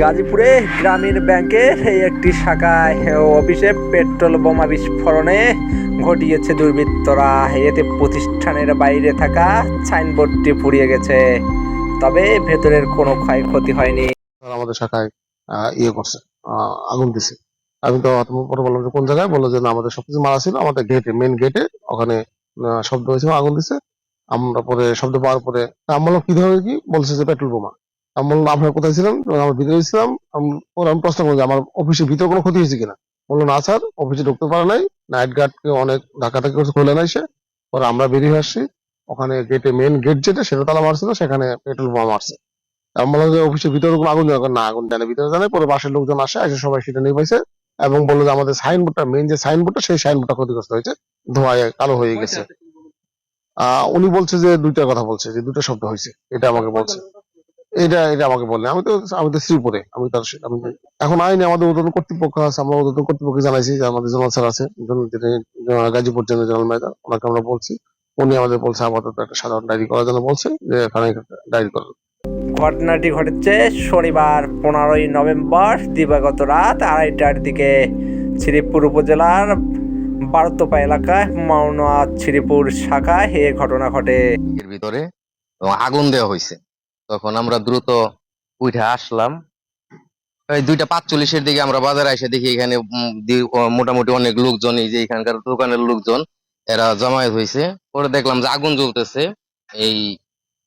গাজীপুরে গ্রামীণ ব্যাংকের এই একটি শাখায় অফিসে পেট্রোল বোমা বিস্ফোরণে ঘটিয়েছে দুর্বৃত্তরা। এতে প্রতিষ্ঠানের বাইরে থাকা সাইনবোর্ডটি পুড়িয়ে গেছে। তবে ভেতরের কোনো ক্ষয়ক্ষতি হয়নি। আমাদের শাখায় ইয়ে করছে আগুন দিছে। আমি তো পরে বললাম যে, কোন জায়গায়? বলল যে, না, আমাদের সবকিছু মারা ছিল, আমাদের গেটে মেন গেটে ওখানে শব্দ হয়েছিল, আগুন দিছে। আমরা পরে, শব্দ পাওয়ার পরে আমি বললাম কি ধরনের কি? বলছে যে, পেট্রোল বোমা। আমি বললাম, আপনারা কোথায় ছিলেন? আমরা ভিতরে ছিলাম। পরে আমি প্রশ্ন করলাম আমার অফিসের ভিতরে কোনো ক্ষতি হয়েছে কিনা? বলল, না স্যার অফিসে ঢুকতে পারে নাই। নাইট গার্ডকে অনেক ধাক্কা ধাক্কি করছে, খুলে নাই সে। পরে আমরা বেরিয়ে আসছি। ওখানে গেটে মেন গেট যেটা, সেটা তালা মারছিল, সেখানে পেট্রোল বোমা মারছে। আমি বললাম যে অফিসের ভিতরে কোনো আগুন জানে না, আগুন জানে ভিতরে জানে পরে বাসের লোকজন আসে, এসে সবাই সেটা নিয়ে পাইছে এবং বলল যে, আমাদের সাইনবোর্ডটা মেন যে সাইনবোর্ডটা সেই সাইনবোর্ডটা ক্ষতিগ্রস্ত হয়েছে। ধোঁয়ায় কালো হয়ে গেছে। আহ, উনি বলছে যে, দুইটা কথা বলছে, যে দুটো শব্দ হয়েছে, এটা আমাকে বলছে। এটা এটা আমাকে বললে আমি তো আমি তো শ্রীপুরে আমি তার আমি এখন আইনে আমাদের উদ্বোধন কর্তৃপক্ষ আছে আমরা উদ্বোধন কর্তৃপক্ষকে জানাইছি যে আমাদের জেনারেল স্যার আছে গাজীপুর জেনারেল জেনারেল ম্যানেজার ওনাকে আমরা বলছি। উনি আমাদের বলছে আপাতত একটা সাধারণ ডায়েরি করার জন্য বলছে যে এখানে ডায়েরি করার ঘটনাটি ঘটেছে শনিবার পনেরোই নভেম্বর দিবাগত রাত আড়াইটার দিকে শ্রীপুর উপজেলার বারোতোপা এলাকায় মাওনা শ্রীপুর শাখায় এ ঘটনা ঘটে। এর ভিতরে এবং আগুন দেওয়া হয়েছে। তখন আমরা দ্রুত উঠে আসলাম। এই দুইটা পাঁচচল্লিশের দিকে আমরা বাজারে এসে দেখি এখানে মোটামুটি অনেক লোকজন, এই যে এখানকার দোকানের লোকজন, এরা জমায়েত হয়েছে পরে দেখলাম যে আগুন জ্বলতেছে। এই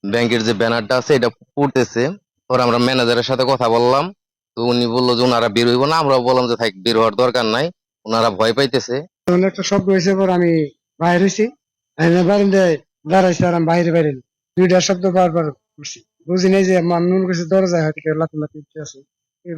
ব্যাংকের যে ব্যানারটা আছে, এটা পুড়তেছে। পরে আমরা ম্যানেজারের সাথে কথা বললাম। তো উনি বলল যে ওনারা বের হইব না আমরা বললাম যে থাক, বের হওয়ার দরকার নাই। ওনারা ভয় পাইতেছে। একটা শব্দ হয়েছে, পর আমি বাইরে হয়েছি বারিন্দায় দাঁড়াইছি, আর আমি বাইরে বাইরে দুইটা শব্দ পাওয়ার পর। বুঝি নাই যে নুন কাছে দরজায় হয়তো কেউ লাথি উঠে আসে এই।